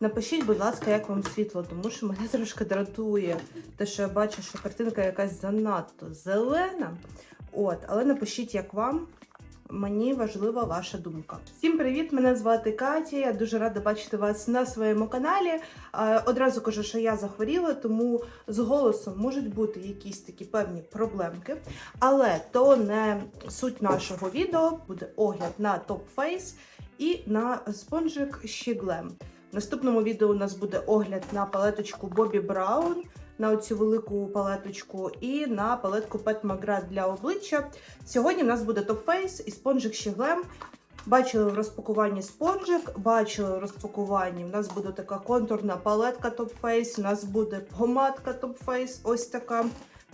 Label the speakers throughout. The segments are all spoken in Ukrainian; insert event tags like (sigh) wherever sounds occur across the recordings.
Speaker 1: Напишіть, будь ласка, як вам світло, тому що мене трошки дратує те, що я бачу, що картинка якась занадто зелена. От, але напишіть, як вам. Мені важлива ваша думка. Всім привіт! Мене звати Катя. Я дуже рада бачити вас на своєму каналі. Одразу кажу, що я захворіла, тому з голосом можуть бути якісь такі певні проблемки. Але то не суть нашого відео. Буде огляд на Top Face і на спонжик Щіглем. Наступному відео у нас буде огляд на палеточку Бобі Браун, на оцю велику палеточку, і на палетку Pet McGrath для обличчя. Сьогодні в нас буде Face і спонжик Щіглем. Бачили в розпакуванні спонжик, бачили в розпакуванні. У нас буде така контурна палетка Face, у нас буде помадка Face, ось така.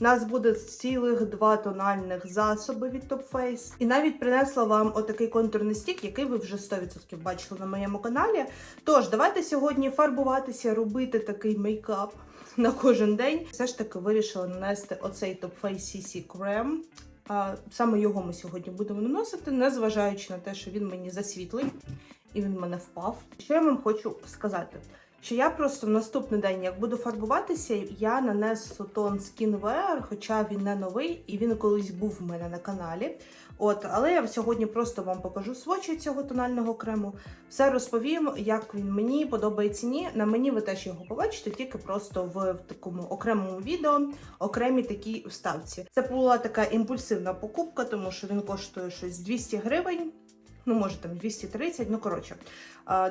Speaker 1: У нас буде цілих два тональних засоби від Top Face. І навіть принесла вам отакий контурний стік, який ви вже 100% бачили на моєму каналі. Тож, давайте сьогодні фарбуватися, робити такий мейкап на кожен день. Все ж таки вирішила нанести оцей Top Face CC Крем. А, Саме його ми сьогодні будемо наносити, незважаючи на те, що він мені засвітлий і він мене впав. Що я вам хочу сказати? Що я просто в наступний день, як буду фарбуватися, я нанесу тон Skin Wear, хоча він не новий і він колись був в мене на каналі. От, але я сьогодні просто вам покажу свочі цього тонального крему. Все розповім, як він мені подобається ні. На мені ви теж його побачите, тільки просто в, такому окремому відео, окремій такій вставці. Це була така імпульсивна покупка, тому що він коштує щось 200 гривень. Ну, може там 230, ну коротше,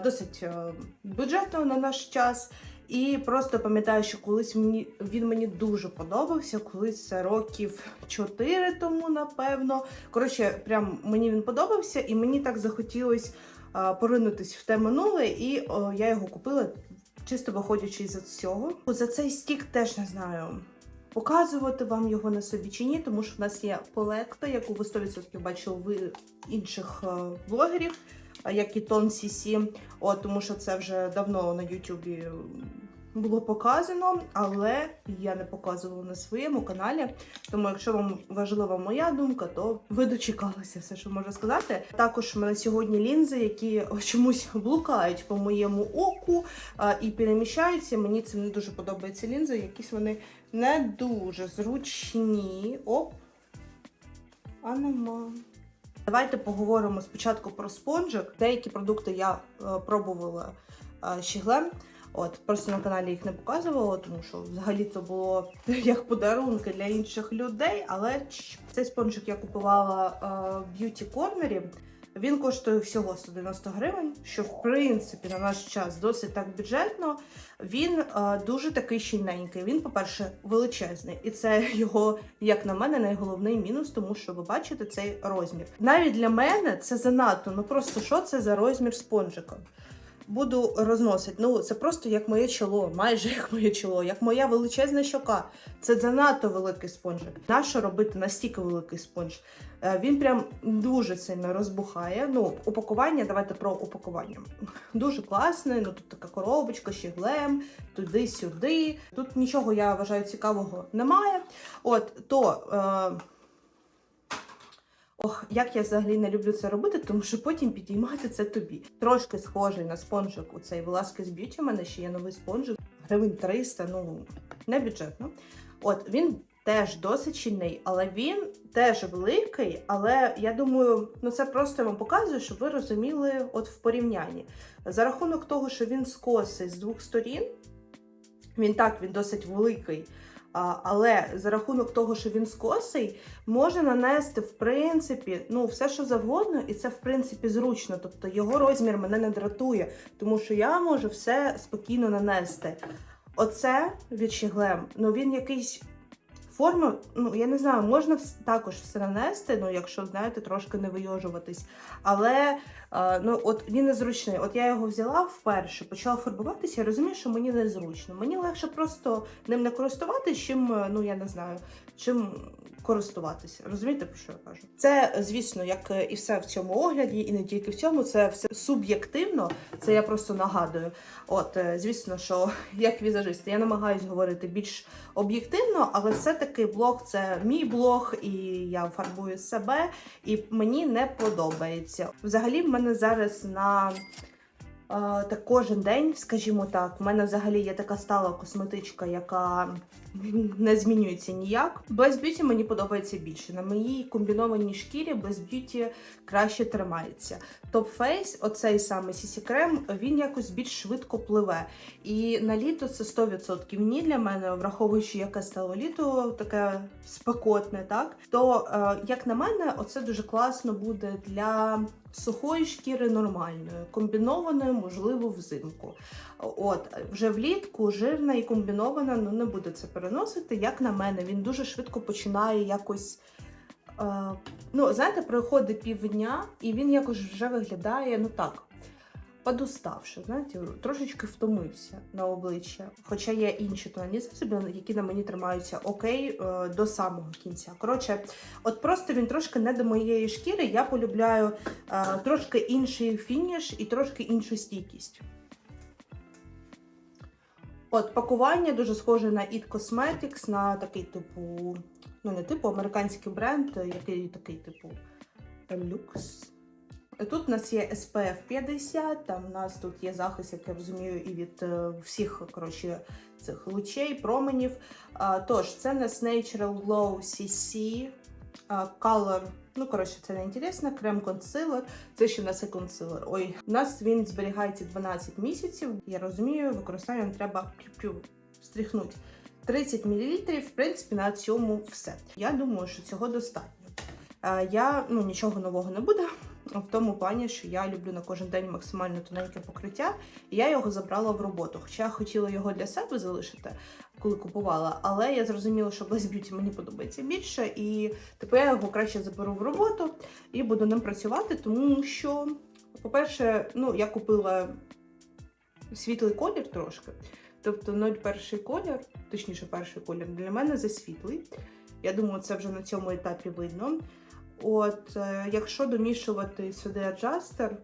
Speaker 1: досить е, бюджетно на наш час. І просто пам'ятаю, що колись мені він мені дуже подобався, колись років 4 тому, напевно. Коротше, прям мені він подобався, і мені так захотілося а, поринутись в те минуле, і о, я його купила чисто виходячи з цього. За цей стік теж не знаю. Показувати вам його на собі чи ні, тому що в нас є палетка, яку ви 100% бачили в інших е, блогерів, як і Тон Сісі, тому що це вже давно на Ютубі було показано, але я не показувала на своєму каналі. Тому, якщо вам важлива моя думка, то ви дочекалися все, що можу сказати. Також в мене сьогодні лінзи, які (laughs) чомусь блукають по моєму оку а, і переміщаються. Мені це не дуже подобаються лінзи, якісь вони не дуже зручні. Оп, а нема. Давайте поговоримо спочатку про спонжик. Деякі продукти я е, пробувала е, щеглем. От, просто на каналі їх не показувала, тому що взагалі це було (laughs) як подарунки для інших людей. Але цей спонжик я купувала е, в б'юті корнері. Він коштує всього 190 гривень, що в принципі на наш час досить так бюджетно. Він е, дуже такий щільненький. Він, по-перше, величезний, і це (laughs) його, як на мене, найголовний мінус, тому що ви бачите цей розмір. Навіть для мене це занадто. Ну просто що це за розмір спонжика? Буду розносити. Ну, це просто як моє чоло, майже як моє чоло, як моя величезна щока. Це занадто великий спонжик. Нащо робити настільки великий спонж? Е, Він прям дуже сильно розбухає. Ну, упакування, давайте про упакування. Дуже класне. Ну тут така коробочка, щеглем, туди-сюди. Тут нічого я вважаю цікавого немає. От то. Е... Ох, як я взагалі не люблю це робити, тому що потім підіймати це тобі. Трошки схожий на спонжик у цей Velasquez Beauty. У мене ще є новий спонжик, гривень 300, ну не бюджетно. От він теж досить щільний, але він теж великий. Але я думаю, ну це просто вам показую, щоб ви розуміли, от в порівнянні. За рахунок того, що він скосий з двох сторін, він так, він досить великий. Але за рахунок того, що він скосий, можна нанести в принципі ну все, що завгодно, і це в принципі зручно. Тобто його розмір мене не дратує, тому що я можу все спокійно нанести. Оце від Щеглем, ну він якийсь. Форма, ну я не знаю, можна також все нанести, ну якщо знаєте, трошки не вийожуватись. Але е, ну от він незручний. От я його взяла вперше, почала фарбуватися, я розумію, що мені незручно. Мені легше просто ним не користуватись, чим, е, ну я не знаю, чим користуватися. Розумієте, про що я кажу? Це, звісно, як е, і все в цьому огляді, і не тільки в цьому, це все суб'єктивно. Це я просто нагадую. От, е, звісно, що (laughs) як візажист, я намагаюся говорити більш об'єктивно, але все-таки блог це мій блог, і я фарбую себе, і мені не подобається. Взагалі, в мене зараз на А, так кожен день, скажімо так, у мене взагалі є така стала косметичка, яка не змінюється ніяк. Blaze Beauty мені подобається більше. На моїй комбінованій шкірі Blaze Beauty краще тримається. Top Face, оцей саме CC крем, він якось більш швидко пливе. І на літо це 100% ні для мене, враховуючи, яке стало літо, таке спекотне, так то е, як на мене, оце дуже класно буде для сухої шкіри нормальної, комбінованої, можливо, взимку. От вже влітку жирна і комбінована, ну не буде це переносити. Як на мене, він дуже швидко починає якось. Е, ну, знаєте, проходить півдня, і він якось вже виглядає, ну так, подуставши, знаєте, трошечки втомився на обличчя. Хоча є інші засоби, які на мені тримаються окей е, до самого кінця. Коротше, от просто він трошки не до моєї шкіри. Я полюбляю е, трошки інший фініш і трошки іншу стійкість. От пакування дуже схоже на It Cosmetics, на такий типу, ну не типу, американський бренд, який такий типу Lux. Тут у нас є SPF 50, там у нас тут є захист, як я розумію, і від е, всіх коротше, цих лучей, променів. Тож, це у нас Natural Glow CC Color. Ну, коротше, це не інтересно. Крем консилер. Це ще нас і консилер. Ой, у нас він зберігається 12 місяців. Я розумію, використанням треба п'ю стріхнути. 30 мл, в принципі, на цьому все. Я думаю, що цього достатньо. Я ну, нічого нового не буде. (laughs) В тому плані, що я люблю на кожен день максимально тоненьке покриття, і я його забрала в роботу. Хоча я хотіла його для себе залишити, коли купувала, але я зрозуміла, що Blaze Beauty мені подобається більше, і тепер я його краще заберу в роботу і буду ним працювати, тому що, по-перше, ну, я купила світлий колір трошки. Тобто 01 колір, точніше, перший колір для мене засвітлий. Я думаю, це вже на цьому етапі видно. От, е, якщо домішувати сюди аджастер,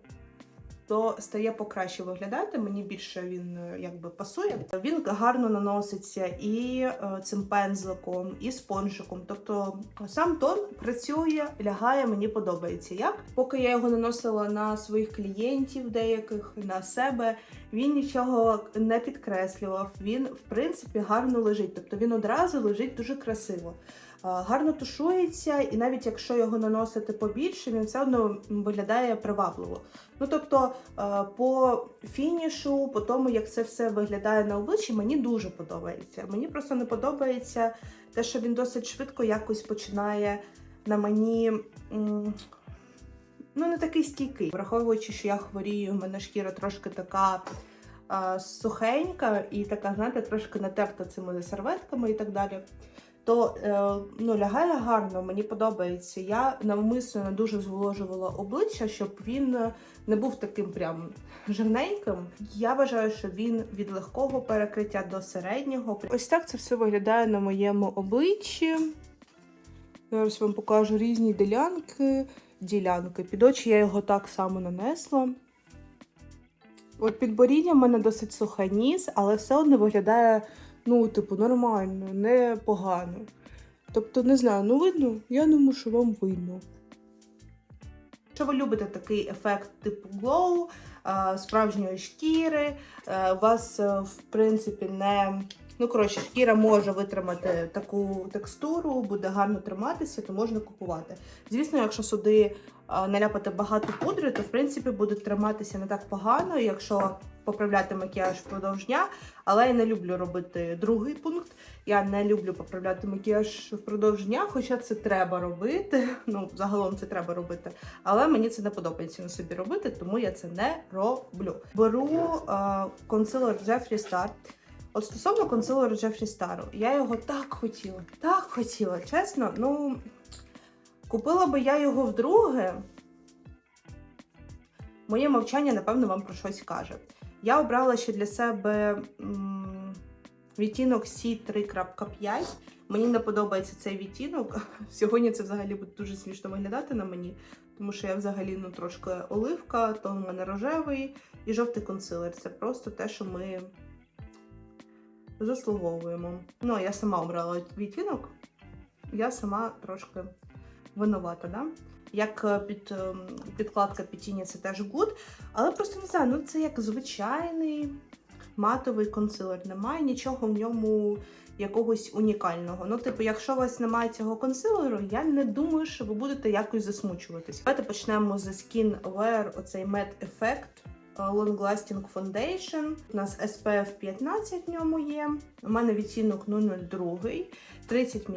Speaker 1: то стає покраще виглядати. Мені більше він е, якби пасує. Він гарно наноситься і е, цим пензликом, і спонжиком. Тобто сам тон працює, лягає, мені подобається. Як поки я його наносила на своїх клієнтів, деяких на себе, він нічого не підкреслював. Він, в принципі, гарно лежить. Тобто він одразу лежить дуже красиво. А, Гарно тушується, і навіть якщо його наносити побільше, він все одно виглядає привабливо. Ну тобто е, по фінішу, по тому, як це все виглядає на обличчі, мені дуже подобається. Мені просто не подобається те, що він досить швидко якось починає на мені. Ну, не такий стійкий. Враховуючи, що я хворію, в мене шкіра трошки така а, сухенька і така, знаєте, трошки натерта цими серветками і так далі. То е, ну, лягає гарно, мені подобається. Я навмисно дуже зволожувала обличчя, щоб він не був таким прям жирненьким. Я вважаю, що він від легкого перекриття до середнього. Ось так це все виглядає на моєму обличчі. Зараз вам покажу різні ділянки. ділянки. Під очі я його так само нанесла. От підборіддя в мене досить суха ніс, але все одно виглядає, ну, типу, нормально, не погано. Тобто, не знаю, ну видно, я думаю, що вам видно. Якщо ви любите такий ефект типу glow, справжньої шкіри, у вас, е, в принципі, не. Ну, коротше, шкіра може витримати таку текстуру, буде гарно триматися, то можна купувати. Звісно, якщо сюди наляпати багато пудри, то в принципі буде триматися не так погано, якщо поправляти макіяж впродовж дня. Але я не люблю робити другий пункт. Я не люблю поправляти макіяж впродовж дня, хоча це треба робити. (laughs) Ну, загалом це треба робити. Але мені це не подобається на собі робити, тому я це не роблю. Беру а, консилер Jeffree Star. От стосовно консилеру Джефрі Стару, я його так хотіла, так хотіла, чесно. Ну, купила би я його вдруге. Моє мовчання, напевно, вам про щось каже. Я обрала ще для себе відтінок C3.5. Мені не подобається цей відтінок. (laughs) Сьогодні це взагалі буде дуже смішно виглядати на мені, тому що я взагалі ну, трошки оливка, то в мене рожевий і жовтий консилер. Це просто те, що ми заслуговуємо. Ну, я сама обрала відтінок, я сама трошки винувата, да? Як е, під, ем, підкладка під це теж гуд. Але просто не знаю, ну це як звичайний матовий консилер. Немає нічого в ньому якогось унікального. Ну, типу, якщо у вас немає цього консилеру, я не думаю, що ви будете якось засмучуватись. Давайте почнемо з Skin Wear, оцей Matte Effect. Long Lasting Foundation. У нас SPF 15 в ньому є. У мене відтінок 002, 30 мл.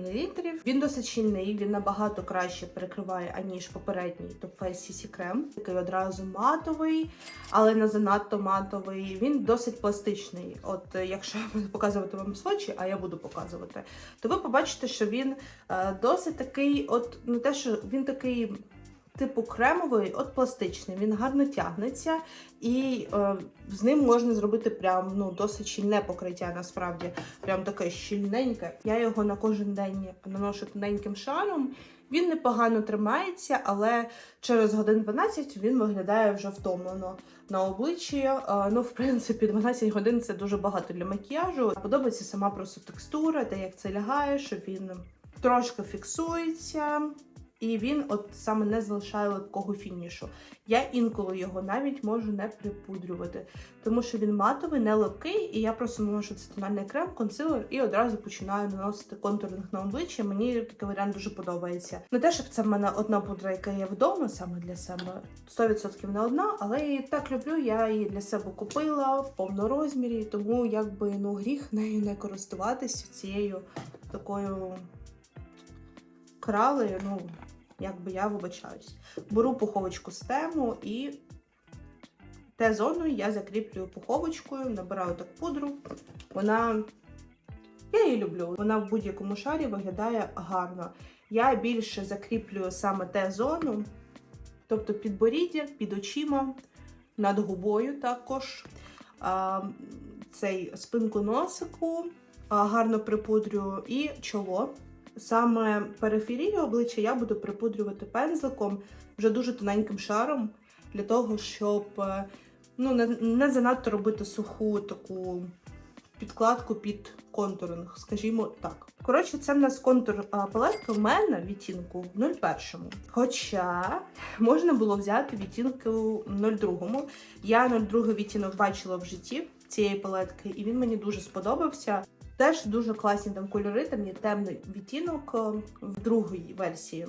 Speaker 1: Він досить щільний, він набагато краще перекриває, аніж попередній Top Face CC крем. Такий одразу матовий, але не занадто матовий. Він досить пластичний. От е, якщо я буду показувати вам свочі, а я буду показувати, то ви побачите, що він е, досить такий, от не те, що він такий. Типу кремовий, от пластичний, він гарно тягнеться, і е, з ним можна зробити прям ну досить щільне покриття. Насправді, прям таке щільненьке. Я його на кожен день наношу тоненьким шаром. Він непогано тримається, але через годин 12 він виглядає вже втомлено на обличчі. Е, Ну, в принципі, 12 годин це дуже багато для макіяжу. Подобається сама просто текстура, те, як це лягає, що він трошки фіксується. І він от саме не залишає липкого фінішу. Я інколи його навіть можу не припудрювати, тому що він матовий, не липкий, і я просто наношу це тональний крем, консилер і одразу починаю наносити контуринг на обличчя. Мені такий варіант дуже подобається. Не те, щоб це в мене одна пудра, яка є вдома саме для себе. 100% не одна, але я її так люблю. Я її для себе купила в повному розмірі, тому якби ну гріх нею не користуватися цією такою кралею. Ну якби я вибачаюсь. Беру пуховочку з тему і Т-зоною я закріплюю пуховочкою, набираю так пудру. Вона. Я її люблю. Вона в будь-якому шарі виглядає гарно. Я більше закріплюю саме Т-зону, тобто підборіддя, під очима, над губою також. Цей спинку носику гарно припудрюю і чоло. Саме периферію обличчя я буду припудрювати пензликом вже дуже тоненьким шаром, для того, щоб е, ну, не, не занадто робити суху таку підкладку під контуринг, скажімо так. Коротше, це в нас контур а, палетка в мене відтінку в 01. Хоча можна було взяти відтінку 02. Я 02 відтінок бачила в житті цієї палетки, і він мені дуже сподобався. Теж дуже класні там кольори, там є темний відтінок е, в другій версії,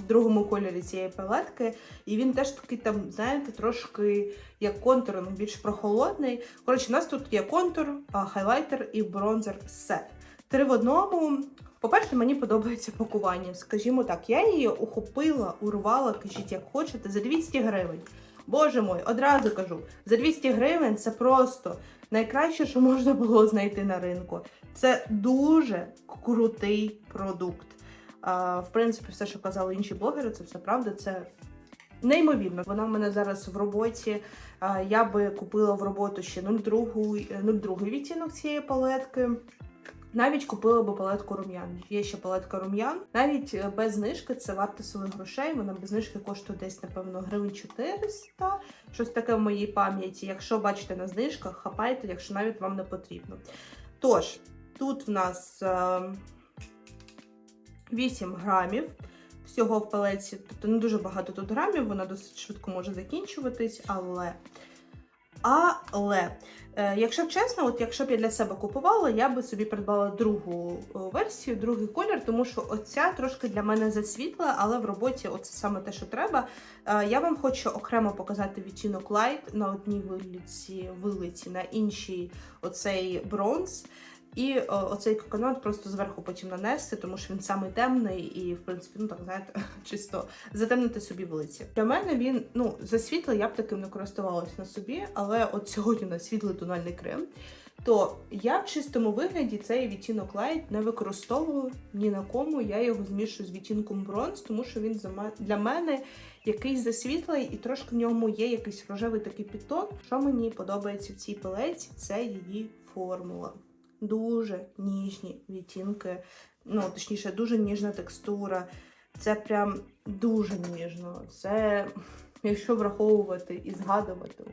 Speaker 1: в другому кольорі цієї палетки. І він теж такий там, знаєте, трошки як контур, ну, більш прохолодний. Коротше, у нас тут є контур, хайлайтер і бронзер сет. Три в одному. По-перше, мені подобається пакування. Скажімо так, я її ухопила, урвала, кажіть, як хочете, за 200 гривень. Боже мой, одразу кажу, за 200 гривень це просто найкраще, що можна було знайти на ринку. Це дуже крутий продукт. В принципі, все, що казали інші блогери, це все правда. Це неймовірно. Вона в мене зараз в роботі. Я би купила в роботу ще 02, 02 відтінок цієї палетки. Навіть купила би палетку рум'ян. Є ще палетка рум'ян. Навіть е, без знижки це варто своїх грошей. Вона без знижки коштує десь, напевно, гривень 400. Щось таке в моїй пам'яті. Якщо бачите на знижках, хапайте, якщо навіть вам не потрібно. Тож, тут в нас е, 8 грамів. Всього в палеці, тобто не дуже багато тут грамів, вона досить швидко може закінчуватись, але. Але, якщо б чесно, от якщо б я для себе купувала, я би собі придбала другу е, версію, другий колір, тому що оця трошки для мене засвітла, але в роботі оце саме те, що треба. Е, я вам хочу окремо показати відтінок Light на одній вилиці, вилиці на іншій оцей бронз. І о, оцей коконат просто зверху потім нанести, тому що він самий темний і, в принципі, ну так знаєте, (laughs) чисто затемнити собі вулиці. Для мене він ну за світло я б таким не користувалась на собі, але от сьогодні на світлий тональний крем. То я в чистому вигляді цей відтінок Light не використовую ні на кому. Я його змішую з відтінком бронз, тому що він для мене якийсь засвітлий і трошки в ньому є якийсь рожевий такий підтон. Що мені подобається в цій палеці, це її формула дуже ніжні відтінки, ну, точніше, дуже ніжна текстура. Це прям дуже ніжно. Це, якщо враховувати і згадувати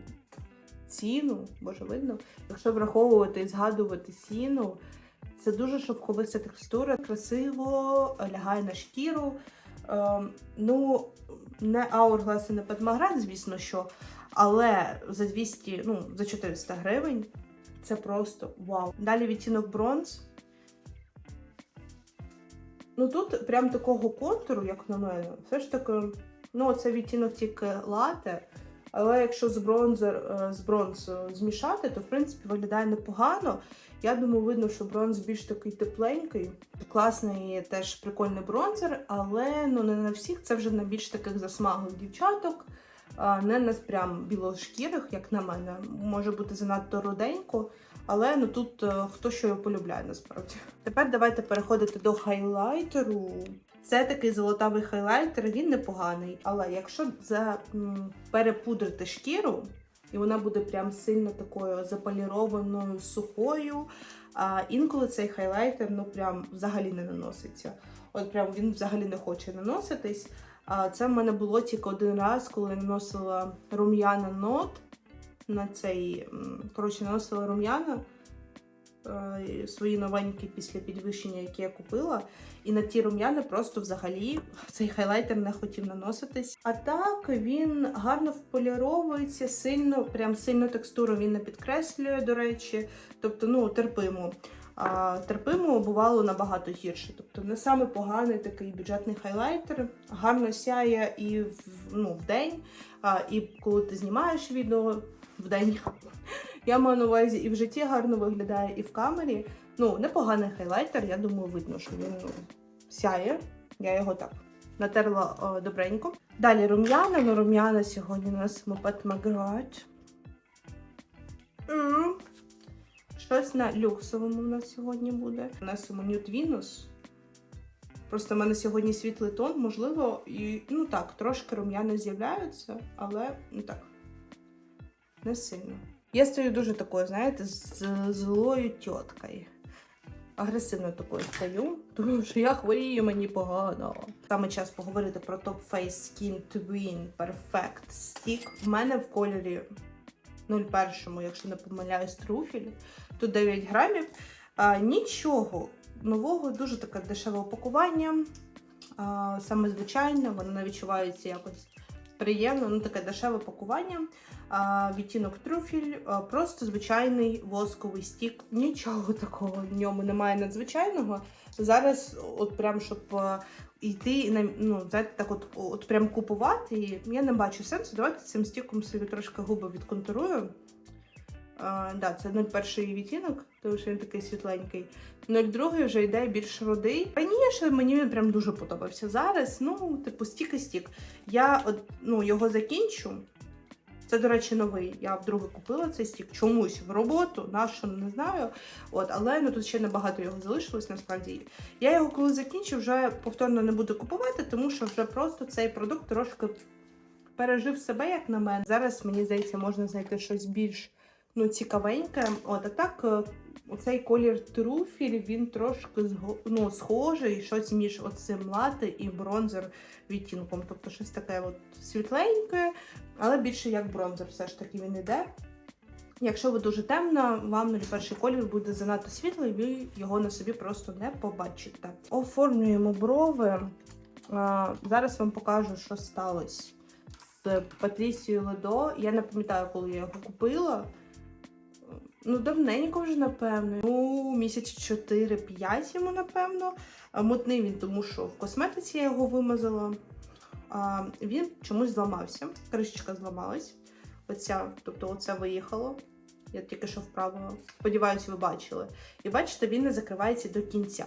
Speaker 1: ціну, боже видно, якщо враховувати і згадувати ціну, це дуже шовковиста текстура, красиво лягає на шкіру. Е, ну, не Hourglass і не Padmagrat, звісно, що. Але за 200, ну, за 400 гривень це просто вау. Далі відтінок бронз. Ну тут прям такого контуру, як на мене, все ж таки, ну, це відтінок тільки лате. Але якщо з бронзер з бронз змішати, то в принципі виглядає непогано. Я думаю, видно, що бронз більш такий тепленький. Класний теж прикольний бронзер, але ну не на всіх. Це вже на більш таких засмаглих дівчаток, не на прям білошкірих, як на мене. Може бути занадто руденько. Але ну тут е, хто що його полюбляє насправді. Тепер давайте переходити до хайлайтеру. Це такий золотавий хайлайтер, він непоганий. Але якщо за, перепудрити шкіру, і вона буде прям сильно такою заполірованою, сухою. А інколи цей хайлайтер ну прям взагалі не наноситься. От прям він взагалі не хоче наноситись. Це в мене було тільки один раз, коли я наносила рум'яна нот на цей. Коротше, наносила рум'яна е, свої новенькі після підвищення, які я купила. І на ті рум'яна просто взагалі (laughs) цей хайлайтер не хотів наноситись. А так він гарно вполіровується, сильно, прям сильно текстуру він не підкреслює, до речі. Тобто, ну, терпимо. А, терпимо бувало набагато гірше. Тобто не саме поганий такий бюджетний хайлайтер. Гарно сяє і в, ну, в день, а, і коли ти знімаєш відео в день. (laughs) Я маю на увазі і в житті гарно виглядає, і в камері. Ну, непоганий хайлайтер, я думаю, видно, що він ну, сяє. Я його так натерла о, добренько. Далі рум'яна. Ну, рум'яна сьогодні носимо Pat McGrath. М. Щось на люксовому у нас сьогодні буде. Носимо Nude Venus. Просто в мене сьогодні світлий тон, можливо, і ну так, трошки рум'яни з'являються, але ну так, не сильно. Я стою дуже такою, знаєте, з злою тіткою. Агресивно такою стою, тому що я хворію, мені погано. Саме час поговорити про Top Face Skin Twin Perfect Stick. В мене в кольорі 01, якщо не помиляюсь, труфіль. Тут 9 грамів. А, нічого нового, дуже таке дешеве упакування. А, саме звичайне, воно не відчувається якось приємно, ну таке дешеве пакування. А, відтінок трюфіль, а, просто звичайний восковий стік. Нічого такого в ньому немає надзвичайного. Зараз, от прям щоб йти ну, знаєте, так от, от прям купувати. Я не бачу сенсу. Давайте цим стіком собі трошки губи відконтурую. А, да, це 01 відтінок, тому що він такий світленький. 02 вже йде більш рудий. Раніше мені він прям дуже подобався. Зараз, ну, типу, стік і стік. Я ну, його закінчу. Це, до речі, новий. Я вдруге купила цей стік чомусь в роботу, нашу не знаю. От, але ну, тут ще небагато його залишилось, насправді. Я його коли закінчу, вже повторно не буду купувати, тому що вже просто цей продукт трошки пережив себе, як на мене. Зараз, мені здається, можна знайти щось більш ну, цікавеньке. От, а так, е, оцей колір труфіль, він трошки ну, схожий, щось між оцим лати і бронзер відтінком. Тобто щось таке от світленьке, але більше як бронзер, все ж таки він іде. Якщо ви дуже темна, вам перший колір буде занадто світлий, ви його на собі просто не побачите. Оформлюємо брови. А, Зараз вам покажу, що сталося з Патрісією Ледо. Я не пам'ятаю, коли я його купила. Ну, давненько вже, напевно. Ну, місяць 4-5 йому, напевно. Мутний він, тому що в косметиці я його вимазала. А, він чомусь зламався. Кришечка зламалась. Оця, тобто оце виїхало. Я тільки що вправила. Сподіваюся, ви бачили. І бачите, він не закривається до кінця.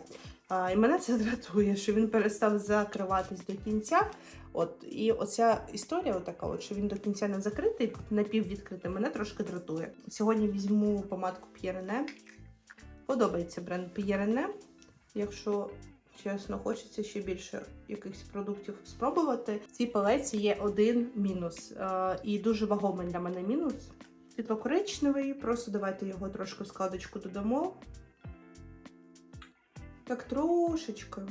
Speaker 1: А, і мене це дратує, що він перестав закриватись до кінця. От, і оця історія, отака, от, що він до кінця не закритий, напіввідкритий, мене трошки дратує. Сьогодні візьму помадку П'єрене. Подобається бренд П'єрене. Якщо чесно, хочеться ще більше якихось продуктів спробувати. В цій палеці є один мінус. Е, і дуже вагомий для мене мінус. Світло-коричневий, просто давайте його трошки в складочку додамо. Так трошечки.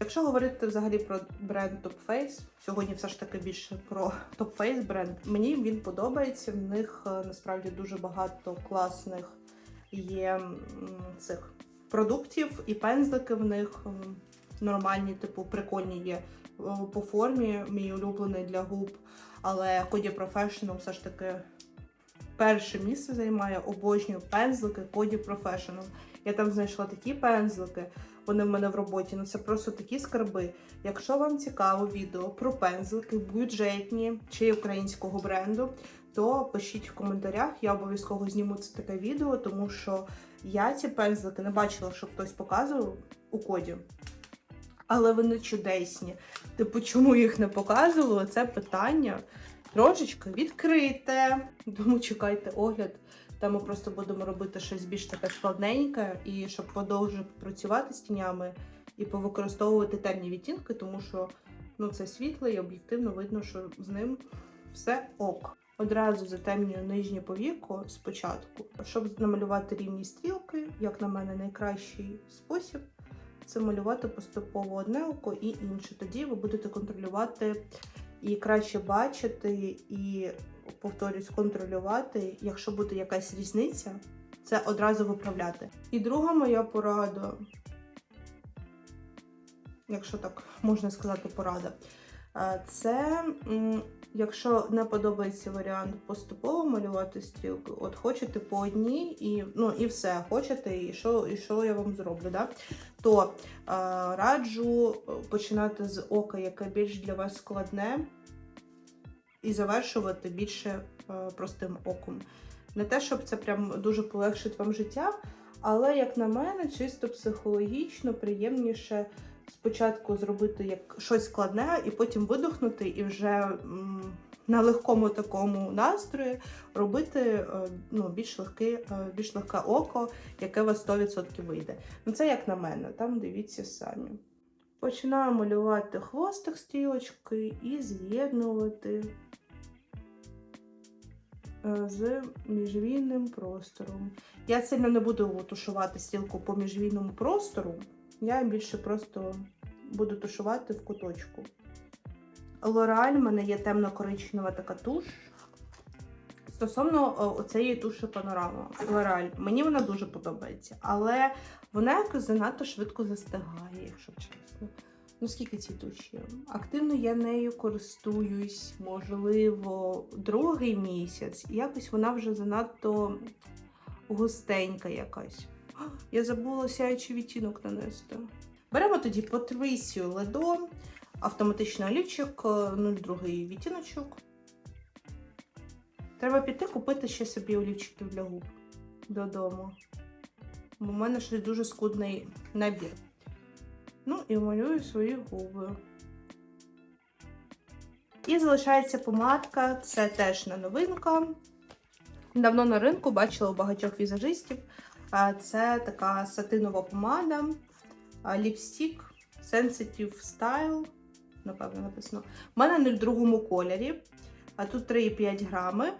Speaker 1: Якщо говорити взагалі про бренд Top Face, сьогодні все ж таки більше про Top Face бренд. Мені він подобається. В них е, насправді дуже багато класних є цих продуктів, і пензлики в них нормальні, типу, прикольні є по формі, мій улюблений для губ. Але Коді Professional все ж таки перше місце займає обожнюю пензлики Коді Professional. Я там знайшла такі пензлики, вони в мене в роботі. Ну це просто такі скарби. Якщо вам цікаво відео про пензлики бюджетні чи українського бренду, то пишіть в коментарях. Я обов'язково зніму це таке відео, тому що я ці пензлики не бачила, щоб хтось показував у коді. Але вони чудесні. Типу, чому їх не показували? Це питання трошечки відкрите. Тому чекайте огляд. Там ми просто будемо робити щось більш таке складненьке, і щоб продовжити працювати з тінями і повикористовувати темні відтінки, тому що ну, це світло і об'єктивно видно, що з ним все ок. Одразу затемнюю нижнє повіко спочатку, щоб намалювати рівні стрілки, як на мене, найкращий спосіб це малювати поступово одне око і інше. Тоді ви будете контролювати і краще бачити, і, повторюсь, контролювати. Якщо буде якась різниця, це одразу виправляти. І друга моя порада, якщо так можна сказати, порада. е, Це якщо не подобається варіант поступово малювати стрілки, от хочете по одній і ну і все, хочете, і що і що я вам зроблю, да? то е, раджу починати з ока, яке більш для вас складне, і завершувати більше е, простим оком. Не те, щоб це прям дуже полегшить вам життя, але, як на мене, чисто психологічно приємніше спочатку зробити як щось складне, і потім видохнути, і вже на легкому такому настрої робити е, ну, більш, легке, більш легке око, яке вас 100% вийде. Ну, це як на мене, там дивіться самі. Починаю малювати хвостик стрілочки і з'єднувати е, з міжвійним простором. Я сильно не буду тушувати стрілку по міжвійному простору. Я більше просто буду тушувати в куточку. Лореаль, в мене є темно-коричнева така туш. Стосовно о, оцеї туші панорама Лореаль, мені вона дуже подобається, але вона якось занадто швидко застигає, якщо чесно. Ну, скільки цій туші? Активно я нею користуюсь, можливо, другий місяць. Якось вона вже занадто густенька якась. Я забула сяючий відтінок нанести. Беремо тоді Патрисію Ледо, автоматичний олівчик, 02 відтіночок. Треба піти купити ще собі олівчиків для губ додому. Бо в мене щось дуже скудний набір. Ну і малюю свої губи. І залишається помадка, це теж не новинка. Давно на ринку бачила у багатьох візажистів. Це така сатинова помада, ліпстік Sensitive Style. Напевно, написано. У мене в другому кольорі. А тут 3,5 грами.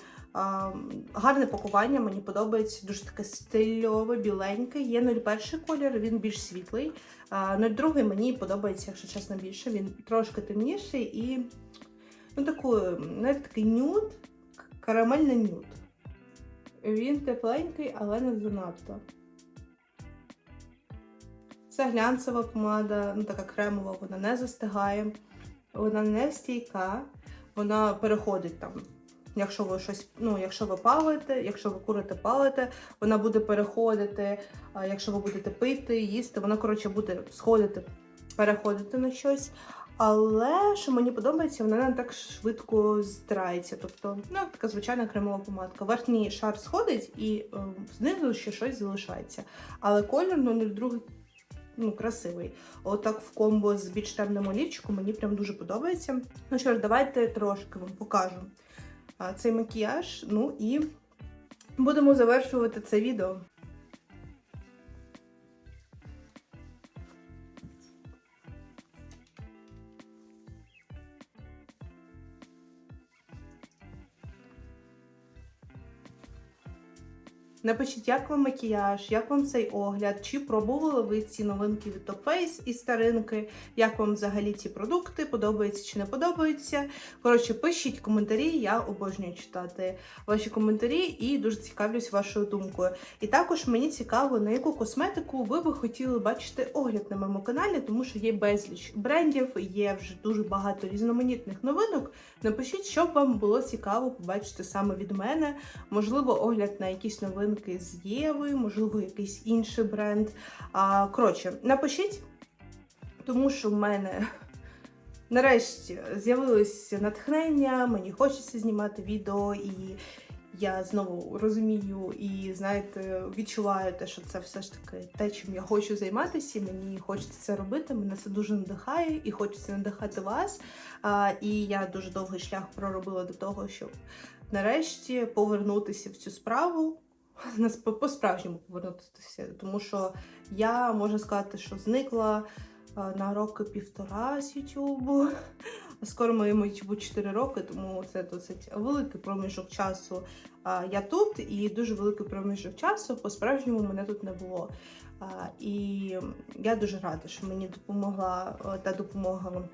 Speaker 1: Гарне пакування, мені подобається. Дуже таке стильове, біленьке. Є 01 колір, він більш світлий. А 02 мені подобається, якщо чесно, більше. Він трошки темніший і ну, таку, навіть такий нюд, карамельний нюд. Він тепленький, але не занадто. Це глянцева помада, ну така кремова, вона не застигає, вона не стійка, вона переходить там. Якщо ви щось, ну, якщо ви палите, якщо ви курите, палите, вона буде переходити, якщо ви будете пити, їсти, вона, коротше, буде сходити, переходити на щось. Але що мені подобається, вона не так швидко здирається. Тобто, ну, така звичайна кремова помадка. Верхній шар сходить і е, знизу ще щось залишається. Але колір 02 ну, красивий. Отак в комбо з більш темним олівчиком мені прям дуже подобається. Ну що ж, давайте трошки вам покажу цей макіяж. Ну і будемо завершувати це відео. Напишіть, як вам макіяж, як вам цей огляд, чи пробували ви ці новинки від Top Face і старинки, як вам взагалі ці продукти, подобаються чи не подобаються. Коротше, пишіть коментарі, я обожнюю читати ваші коментарі і дуже цікавлюсь вашою думкою. І також мені цікаво, на яку косметику ви би хотіли бачити огляд на моєму каналі, тому що є безліч брендів, є вже дуже багато різноманітних новинок. Напишіть, що б вам було цікаво побачити саме від мене. Можливо, огляд на якісь новинки з Єви, можливо, якийсь інший бренд. Коротше, напишіть, тому що в мене (laughs) нарешті з'явилось натхнення, мені хочеться знімати відео і. Я знову розумію і знаєте, відчуваю те, що це все ж таки те, чим я хочу займатися. і Мені хочеться це робити. Мене це дуже надихає і хочеться надихати вас. І я дуже довгий шлях проробила до того, щоб нарешті повернутися в цю справу. (laughs) нас по- по-справжньому повернутися, тому що я можу сказати, що зникла на роки півтора з Ютубу. (laughs) Скоро моєму Ютубу 4 роки, тому це досить великий проміжок часу. Я тут і дуже великий проміжок часу. По-справжньому мене тут не було. І я дуже рада, що мені допомогла та допомога,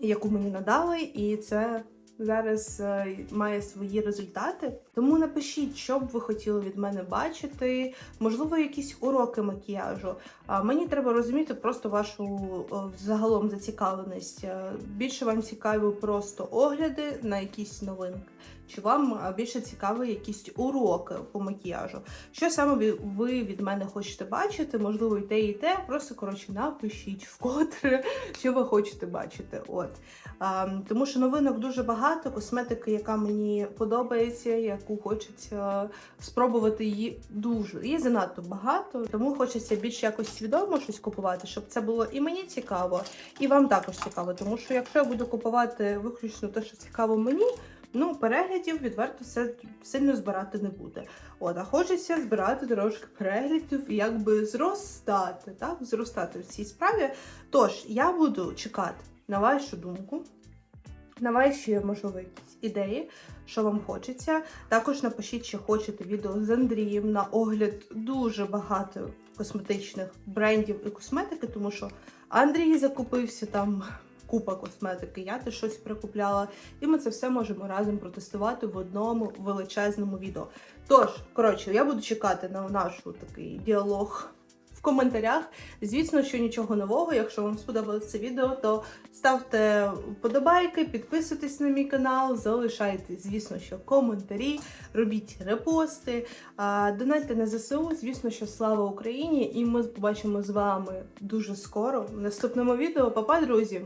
Speaker 1: яку мені надали, і це зараз е, має свої результати. Тому напишіть, що б ви хотіли від мене бачити. Можливо, якісь уроки макіяжу. Мені треба розуміти просто вашу загалом зацікавленість. Е, Більше вам цікаві просто огляди на якісь новинки. Чи вам більше цікаві якісь уроки по макіяжу? Що саме ви- від мене хочете бачити? Можливо, і те, і те. Просто коротше напишіть вкотре, (laughs) що ви хочете бачити. От а, тому що новинок дуже багато, косметики, яка мені подобається, яку хочеться спробувати її дуже. Її занадто багато, тому хочеться більш якось свідомо щось купувати, щоб це було і мені цікаво, і вам також цікаво. Тому що якщо я буду купувати виключно те, що цікаво мені. Ну, переглядів відверто це сильно збирати не буде. От, а хочеться збирати трошки переглядів і якби зростати, так? Зростати в цій справі. Тож, я буду чекати на вашу думку, на ваші, можливо, якісь ідеї, що вам хочеться. Також напишіть, чи хочете відео з Андрієм на огляд дуже багато косметичних брендів і косметики, тому що Андрій закупився там. Купа косметики, я теж щось прикупляла, і ми це все можемо разом протестувати в одному величезному відео. Тож, коротше, я буду чекати на наш такий діалог коментарях. Звісно, що нічого нового. Якщо вам сподобалось це відео, то ставте вподобайки, підписуйтесь на мій канал, залишайте, звісно, що коментарі, робіть репости, донайте на ЗСУ. Звісно, що слава Україні! І ми побачимо з вами дуже скоро в наступному відео. Па-па, друзі!